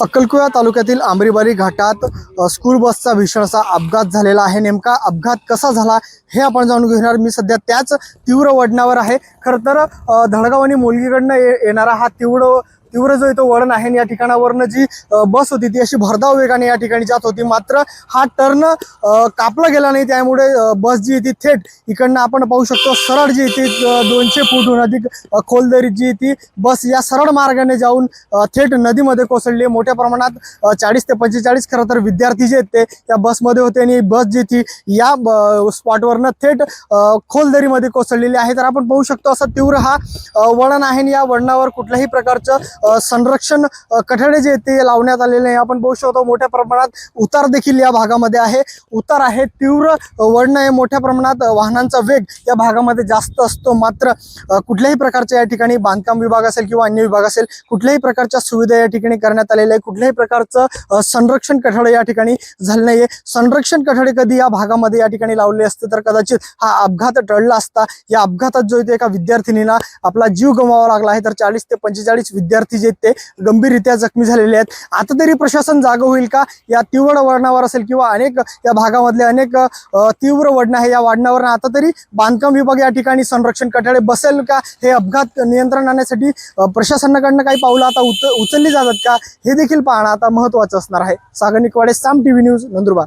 अक्कलकुवा तालुक्यातील आंबरीबारी घाटात स्कूल बसचा भीषण असा अपघात झालेला आहे. नेमका अपघात कसा झाला हे आपण जाणून घेणार. मी सध्या त्याच तीव्र वडणावर आहे. खरं तर धडगाव आणि मुलगीकडनं ये येणारा हा तीव्र तीव्र जो इथं वळण आहे या ठिकाणावरनं जी बस होती ती अशी भरधाव वेगाने या ठिकाणी जात होती. मात्र हा टर्न कापला गेला नाही. त्यामुळे बस जी ती थेट इकडनं आपण पाहू शकतो. सरळ जी ती दोनशे फूटहून अधिक खोल दरी जी ती बस या सरळ मार्गाने जाऊन थेट नदीमध्ये कोसळली. मोठ्या प्रमाणात चाळीस ते पंचेचाळीस खरं तर विद्यार्थी जे आहेत ते त्या बसमध्ये होते आणि बस जी ती या ब- स्पॉटवरनं थेट खोल दरीमध्ये कोसळलेली आहे. तर आपण पाहू शकतो असं तीव्र हा वळण आहे आणि या वळणावर कुठल्याही प्रकारचं संरक्षण कठडे जे ते लावण्यात आलेले आहे. आपण बघू शकतो मोठ्या प्रमाणात उतार देखील या भागामध्ये आहे. उतार आहे तीव्र वळण आहे. मोठ्या प्रमाणात वाहनांचा वेग या भागामध्ये जास्त असतो. मात्र कुठल्याही प्रकारच्या या ठिकाणी बांधकाम विभाग असेल किंवा अन्य विभाग असेल कुठल्याही प्रकारच्या सुविधा या ठिकाणी करण्यात आलेल्या आहे कुठल्याही प्रकारचं संरक्षण कठडे या ठिकाणी झालं नाहीये. संरक्षण कठडे कधी या भागामध्ये या ठिकाणी लावले असते तर कदाचित हा अपघात टळला असता या अपघातात जो इथे एका विद्यार्थिनीला आपला जीव गमवावा लागला आहे तर चाळीस ते पंचेचाळीस विद्यार्थी जे ते गंभीररित्या जखमी झालेले आहेत. आता तरी प्रशासन जागं होईल का? या तीव्र वळणावर असेल किंवा अनेक या भागामधले अनेक तीव्र वडणं आहे या वळणावर. आता तरी बांधकाम विभाग या ठिकाणी संरक्षण कठाडे बसेल का? हे अपघात नियंत्रण आणण्यासाठी प्रशासनाकडनं काही पावलं आता उच उचलली जातात का? हे देखील पाहणं आता महत्वाचं असणार आहे. Sagar Nikwade Saam TV news Nandurbar.